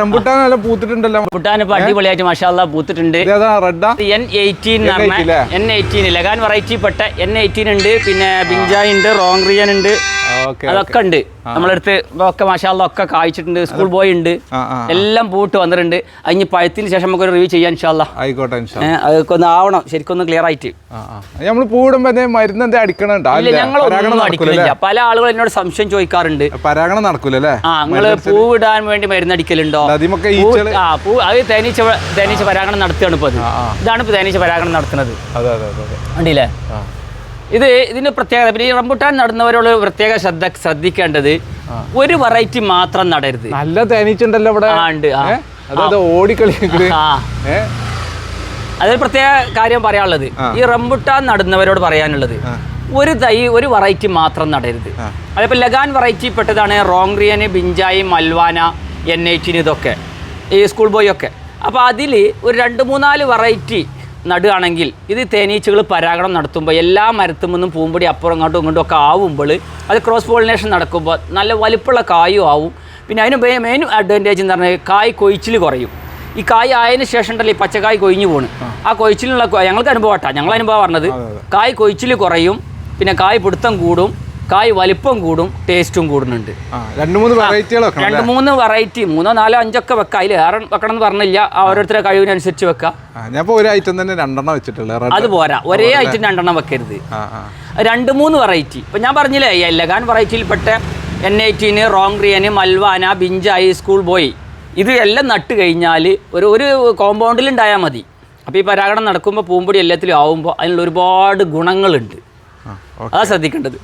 Rambutan നല്ല പൂത്തിട്ടുണ്ടല്ലോ. Rambutan ഇപ്പൊ അടിപൊളിയായിട്ട് മഷാല്ല പൂത്തിട്ടുണ്ട്. എൻ എയ്റ്റീൻ എന്ന് N18 ല്ലേ? പറഞ്ഞ എൻ എയ്റ്റീൻ ലഗാൻ വെറൈറ്റി പെട്ട എൻ എയ്റ്റീൻ ഉണ്ട്. പിന്നെ ബിഞ്ചായി ഉണ്ട് റോങ് റിയൻ ഉണ്ട്. അതൊക്കെ ഉണ്ട്. നമ്മളടുത്ത് ഒക്കെ മഷാല്ല ഒക്കെ കായ്ച്ചിട്ടുണ്ട്. സ്കൂൾ ബോയ് ഉണ്ട്. എല്ലാം പൂട്ട് വന്നിട്ടുണ്ട്. അതിന് പഴത്തിന് ശേഷം നമുക്ക് ഒരു റിവ്യൂ ചെയ്യാൻ ഇൻഷാല്ല ആയിക്കോട്ടെ. അതൊക്കെ ഒന്ന് ആവണം. ശരിക്കും ഒന്ന് ക്ലിയർ ആയിട്ട്. നമ്മൾ പൂടുമ്പോ എന്തേ മരുന്ന് എന്തേ അടിക്കണുണ്ടോ ഇല്ല ഞങ്ങൾ അടിക്കുന്നില്ല പല ആളുകൾ എന്നോട് സംശയം ചോദിക്കാറുണ്ട്. പരാഗണം നടക്കൂലേ ആ നിങ്ങൾ പൂവിടാൻ വേണ്ടി മരുന്നടിക്കലുണ്ടോ അതിമൊക്കെ പൂ- ആ പൂ അത് തേനീച്ച തേനീച്ച പരാഗണം നടത്തുകയാണ് ഇപ്പൊ. ഇതാണ് ഇപ്പൊ തേനീച്ച പരാഗണം നടത്തുന്നത്. കണ്ടില്ലേ ഇത് ഇതിന് പ്രത്യേകത പിന്നെ ഈ റംബുട്ടാൻ നടുന്നവരോട് പ്രത്യേക ശ്രദ്ധ ശ്രദ്ധിക്കേണ്ടത് ഒരു വെറൈറ്റി മാത്രം നടരുത്. നല്ല തേനീച്ചുണ്ടല്ലോ ഇവിടെ. ഉണ്ട്? അതായത് ഓടിക്കളി അതൊരു പ്രത്യേക കാര്യം പറയാനുള്ളത്. ഈ റംബുട്ടാൻ നടുന്നവരോട് പറയാനുള്ളത് ഒരു തൈ ഒരു വെറൈറ്റി മാത്രം നടരുത്. അതിപ്പോൾ ലഗാൻ വെറൈറ്റി പെട്ടതാണ് റോങ്റിയന് ബിഞ്ചായി മൽവാന എൻ എയ്റ്റീൻ ഇതൊക്കെ. ഈ സ്കൂൾ ബോയ് ഒക്കെ. അപ്പോൾ അതിൽ ഒരു രണ്ട് മൂന്നാൽ വെറൈറ്റി നടുകയാണെങ്കിൽ ഇത് തേനീച്ചകൾ പരാഗണം നടത്തുമ്പോൾ എല്ലാ മരത്തും നിന്നും പൂമ്പൊടി അപ്പുറം ഇങ്ങോട്ടും ഇങ്ങോട്ടും ഒക്കെ ആവുമ്പോൾ അത് ക്രോസ് പോളിനേഷൻ നടക്കുമ്പോൾ നല്ല വലിപ്പമുള്ള കായും ആവും. പിന്നെ അതിന് മെയിൻ അഡ്വാന്റേജ് എന്ന് പറഞ്ഞാൽ കായ് കൊയ്ച്ചിൽ കുറയും. ഈ കായ് ആയതിനു ശേഷം ഉണ്ടല്ലോ ഈ പച്ചക്കായ് കൊഴിഞ്ഞു പോണ്. ആ. കൊയ്ച്ചിലുള്ള കൊ- ഞങ്ങൾക്ക് അനുഭവട്ടാ ഞങ്ങൾ അനുഭവം പറഞ്ഞത്. കായ് കൊയ്ച്ചിൽ കുറയും പിന്നെ കായ് പിടുത്തം കൂടും. കായ് വലിപ്പം കൂടും ടേസ്റ്റും കൂടുന്നുണ്ട്. രണ്ട് മൂന്ന് വെറൈറ്റികൾ വെക്കണം രണ്ട് മൂന്ന് വെറൈറ്റി മൂന്നോ നാലോ അഞ്ചൊക്കെ വെക്കാം. അതിൽ ഏറെ വെക്കണം എന്ന് പറഞ്ഞില്ല ഓരോരുത്തരുടെ കഴിവിനനുസരിച്ച് വെക്കാം. ഞാൻ ഒരു ഐറ്റം തന്നെ രണ്ടെണ്ണം വെച്ചിട്ടുള്ളത് അത് പോരാ. ഒരേ ഐറ്റം രണ്ടെണ്ണം വെക്കരുത്. രണ്ട് മൂന്ന് വെറൈറ്റി. ഇപ്പം ഞാൻ പറഞ്ഞില്ലേ എല്ലഗാൻ ലഗാൻ വെറൈറ്റിയിൽപ്പെട്ട എൻ എയ്റ്റീന് റോങ് റിയന് മൽവാന ബിഞ്ചായി സ്കൂൾ ബോയ് ഇത് എല്ലാം നട്ട് കഴിഞ്ഞാൽ ഒരു ഒരു കോമ്പൗണ്ടിൽ ഉണ്ടായാൽ മതി. അപ്പോൾ ഈ പരാഗണം നടക്കുമ്പോൾ പൂമ്പൊടി എല്ലാത്തിലും ആവുമ്പോൾ അതിനുള്ള ഒരുപാട് ഗുണങ്ങളുണ്ട്. അതാ ശ്രദ്ധിക്കേണ്ടത്.